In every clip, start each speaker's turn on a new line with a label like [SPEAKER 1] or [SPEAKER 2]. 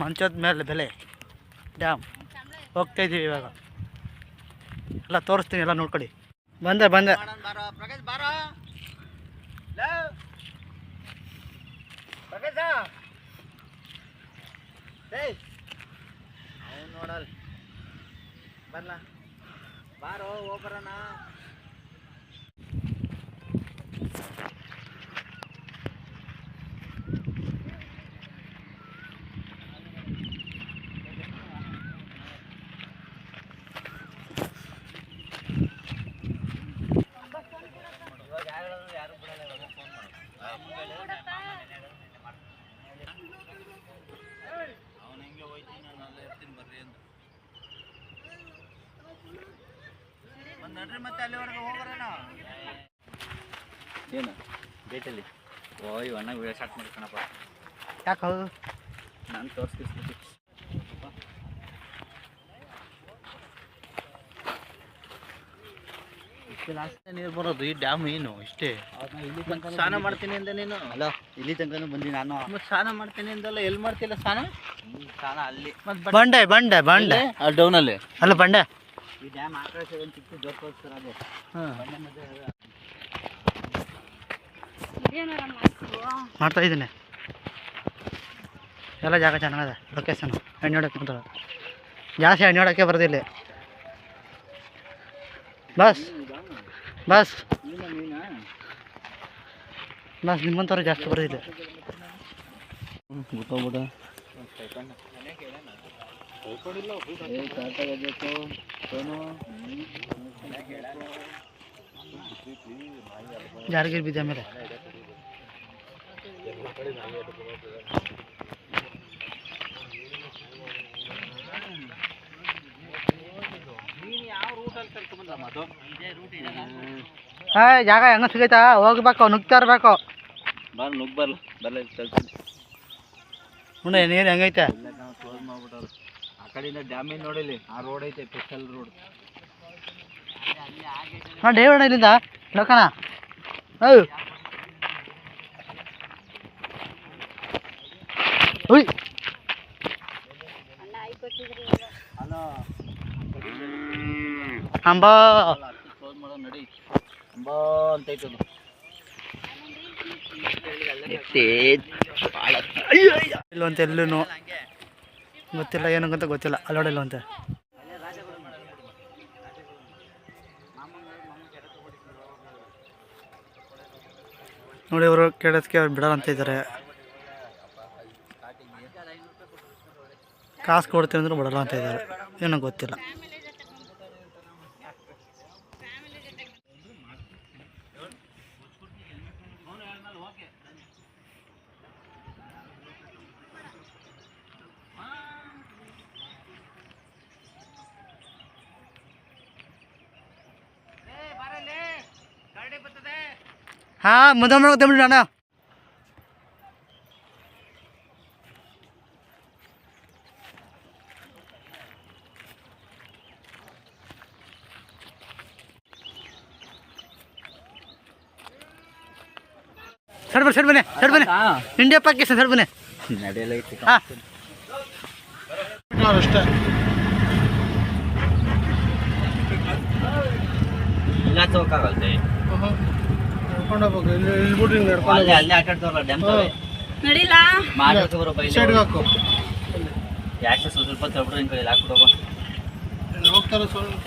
[SPEAKER 1] ಮಂಚದ ಮೇಲೆ ಬೆಲೆ. ಡ್ಯಾಮ್ ಹೋಗ್ತಾ ಇದೀವಿ ಇವಾಗ. ಎಲ್ಲ ತೋರಿಸ್ತೀನಿ, ಎಲ್ಲ ನೋಡ್ಕೊಳ್ಳಿ. ಬಂದೆ ಬಂದೆ.
[SPEAKER 2] ಬಾರೋ ಪ್ರಕಾಶ್ ಬಾರೋ ಲೇ ಪ್ರಕಾಶ ಏಯ್ ಅವ್ನು ನೋಡಲ್ ಬರ್ಲ. ಬಾರೋ ಹೋಗ್ಬರೋಣ ಇವಾಗ ಯಾರು ಹೇಳಿದ್ರು ಯಾರು ಬಿಡಲ್ಲ ಇವಾಗ ಫೋನ್ ಅವನು ಹೆಂಗೆ ಹೋಯ್ತೀನಿ ನಾನು ಅಲ್ಲೇ ಇರ್ತೀನಿ ಬರ್ರಿ ಅಂತ ಒಂದು ನಡ್ರಿ ಮತ್ತೆ ಅಲ್ಲಿವರೆಗೆ ಏನು? ಗೇಟಲ್ಲಿ. ಓ ಇವ್ ಅಣ್ಣ ವಿಡಿಯೋ ಸ್ಟಾರ್ಟ್ ಮಾಡ್ಕಣಪ್ಪ
[SPEAKER 1] ಯಾಕೆ
[SPEAKER 2] ನಾನು ತೋರಿಸ್ತಿಸ್ಬಿಟ್ಟು ನೀರು ಬರೋದು ಈ ಡ್ಯಾಮ್ ಏನು? ಇಷ್ಟೇ? ಸ್ನಾನ ಮಾಡ್ತೀನಿ ಅಂದ ನೀನು?
[SPEAKER 1] ಅಲ್ಲ ಇಲ್ಲಿ ತನಕ ಬಂದಿ ನಾನು.
[SPEAKER 2] ಮತ್ತೆ ಸ್ನಾನ ಮಾಡ್ತೀನಿ ಅಂದಲ್ಲ ಎಲ್ಲಿ ಮಾಡ್ತಿಲ್ಲ ಸ್ನಾನ? ಸ್ನಾನ ಅಲ್ಲಿ.
[SPEAKER 1] ಬಂಡೆ ಬಂಡೆ ಬಂಡೆ.
[SPEAKER 2] ಡೌನ್ ಡೌನಲ್ಲಿ
[SPEAKER 1] ಅಲ್ಲ ಬಂಡೆ.
[SPEAKER 2] ಈ ಡ್ಯಾಮ್ ಆಕಾಶ ಒಂದು ಚಿಕ್ಕ ಜೋಕೋಸ್ಕರ ಅದು. ಬಂಡೆ ಮಧ್ಯೆ ಅದು.
[SPEAKER 1] ಮಾಡ್ತಾ ಇದ್ದೀನಿ. ಎಲ್ಲ ಜಾಗ ಚೆನ್ನಾಗಿದೆ. ಲೊಕೇಶನ್ ಎಣ್ಣೆ ಹೊಡಕ್ಕೆ ಅಂತ ಜಾಸ್ತಿ ಎಣ್ಣೆ ಹೊಡಕ್ಕೆ ಬರೋದಿಲ್ಲ. ಬಸ್. ಬಸ್.
[SPEAKER 2] ನೀನ ನೀನಾ?
[SPEAKER 1] ಬಸ್ ನಿಮ್ಮಂಥವ್ರು ಜಾಸ್ತಿ ಬರೋದಿಲ್ಲ.
[SPEAKER 2] ಗೊತ್ತಾಗ್ಬಿಡ ಏ
[SPEAKER 1] ಜಾರಗಿರಿ ಬಿದ್ದ ಮೇಲೆ ಹಾಯ್ ಜಾಗ ಹೆಂಗ ಸಿಗೈತಾ? ಹೋಗ್ಬೇಕು ನುಗ್ತಾ ಇರ್ಬೇಕು.
[SPEAKER 2] ಬರ್ ನುಗ್ ಬರ್ಲ ಬರ್ಲ
[SPEAKER 1] ನೀರು ಹೆಂಗೈತೆ?
[SPEAKER 2] ಕಡೆಯಿಂದ ಡ್ಯಾಮೇಜ್ ನೋಡಿಲಿ ಆ ರೋಡ್ ಐತೆ ಸ್ಪೆಷಲ್ ರೋಡ್.
[SPEAKER 1] ಹಾಂ ಡೇವಣ್ಣ ಇಲ್ಲಿಂದ. ಲೋಕಣ ಹೌ ಅಂಬಾ
[SPEAKER 2] ನಡಿ ಅಂಬಾ. ಅಂತ ಐತದು
[SPEAKER 1] ಇಲ್ಲವಂತೆ ಎಲ್ಲೂ ಗೊತ್ತಿಲ್ಲ ಏನಂತ ಗೊತ್ತಿಲ್ಲ. ಅಲ್ಲೋಡಿಲ್ಲವಂತೆ ನೋಡಿ ಅವರು ಕೇಳೋದಕ್ಕೆ ಅವ್ರು ಬಿಡಲ್ಲ ಅಂತ ಇದ್ದಾರೆ ಕಾಸು ಕೊಡ್ತೀವಿ ಅಂದ್ರೆ ಬಿಡಲ್ಲ ಅಂತ ಇದ್ದಾರೆ ಏನೋ ಗೊತ್ತಿಲ್ಲ. ಹಾಂ ಮುಂದೆ ಮಾಡ್ಕೊತ ಬಿಡಿ ಅಣ್ಣ. ಸರ್ ಬನ್ನಿ ಸರ್ ಬನ್ನಿ ಸರ್ ಬನ್ನಿ. ಇಂಡಿಯಾ ಪಾಕಿಸ್ತಾನ ಸರ್ ಬನ್ನಿ. ಅಷ್ಟೇ
[SPEAKER 2] ಇಲ್ಲ ಹೋಗಕ್ಕಾಗಲ್ತೆ
[SPEAKER 1] ನಡ್ಕೊಂಡು ಹೋಗ್ಬೇಕು. ಇಲ್ಲಿ ಇಲ್ಲಿ ಹಿಂಗೆ ನಡ್ಕೊಂಡು
[SPEAKER 2] ಅಲ್ಲೇ ಅಲ್ಲೇ ಆಟಾಡ್ತಾರಲ್ಲ ಡ್ಯಾಮ್
[SPEAKER 3] ನಡಿಲಾ.
[SPEAKER 2] ಬರೋ ಬೈಲಿ
[SPEAKER 1] ಸೈಡ್ಗೆ ಹಾಕು.
[SPEAKER 2] ಯಾಕೆ ಸ್ವಲ್ಪ ಹಾಕ್ಬಿಟ್ಟು ಹೋಗೋ.
[SPEAKER 1] ಹೋಗ್ತಾರೆ ಸ್ವಲ್ಪ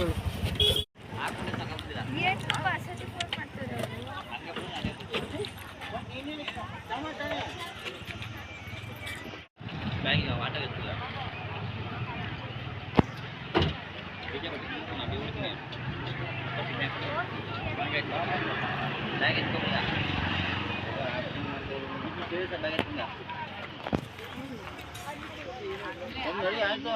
[SPEAKER 2] ಆಟ ಇರ್ತಿಲ್ಲ ಬ್ಯಾಗ್ ಎತ್ಕೊಂಬಿಡ ಬ್ಯಾಗ್ ಎತ್ಕೊಂಡ ನಡಿ ಆಯ್ತು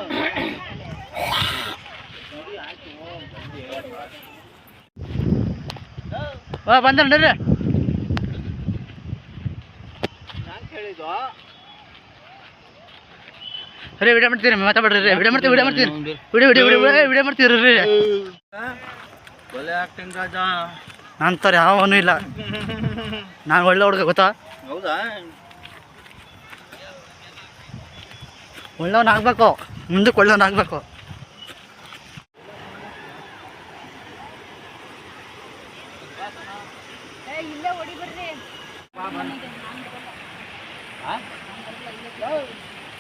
[SPEAKER 1] ವಾ ಬಂದ ನಡ್ರಿ
[SPEAKER 2] ನಾನು ಕೇಳಿದ್ದು
[SPEAKER 1] ರೀ. ವಿಡಿಯೋ ಮಾಡ್ತೀರಿ ಮಾತಾಡ್ರಿ ವಿಡಿಯೋ ಮಾಡ್ತೀವಿ ವಿಡಿಯೋ ಮಾಡ್ತೀರಿ ವಿಡಿಯೋ ವಿಡಿಯೋ ವಿಡಿಯೋ ವಿಡಿಯೋ ಮಾಡ್ತೀರಿ
[SPEAKER 2] ಒಲೆ ಆಕ್ಟಿಂಗ್ ರಾಜ.
[SPEAKER 1] ಅಂತಾರೆ ಯಾವನು ಇಲ್ಲ. ನಾನು ಒಳ್ಳೆ ಹುಡುಗ ಗೊತ್ತಾ?
[SPEAKER 2] ಹೌದಾ?
[SPEAKER 1] ಒಳ್ಳೆವನ್ ಆಗಬೇಕು. ಮುಂದಕ್ಕೆ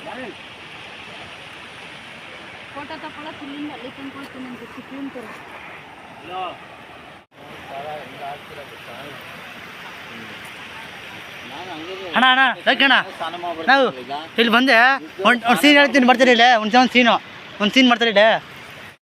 [SPEAKER 3] ಬರ್ರಿ ಫೋಟೋ ತಪ್ಪಲ್ಲ ಇಲ್ಲಿಂದ ಅಲ್ಲಿ ತಂದ್ಕೊಳ್ತೀನಿ ಅಂತ ಸಿಕ್ಕಿಂತ
[SPEAKER 1] ಅಣ್ಣ ಅಣ್ಣ ಯಾಕಣ್ಣ
[SPEAKER 2] ಸ್ನಾನ
[SPEAKER 1] ನಾವು ಇಲ್ಲಿ ಬಂದೆ ಒಂದು ಒಂದು ಸೀನ್ ಹೇಳ್ತೀನಿ ಬರ್ತೀರಿ ಇಲ್ಲೇ ಒಂದು ಒಂದು ಸೀನು ಒಂದು ಸೀನ್ ಮಾಡ್ತಾರೆ ಇಲ್ಲೇ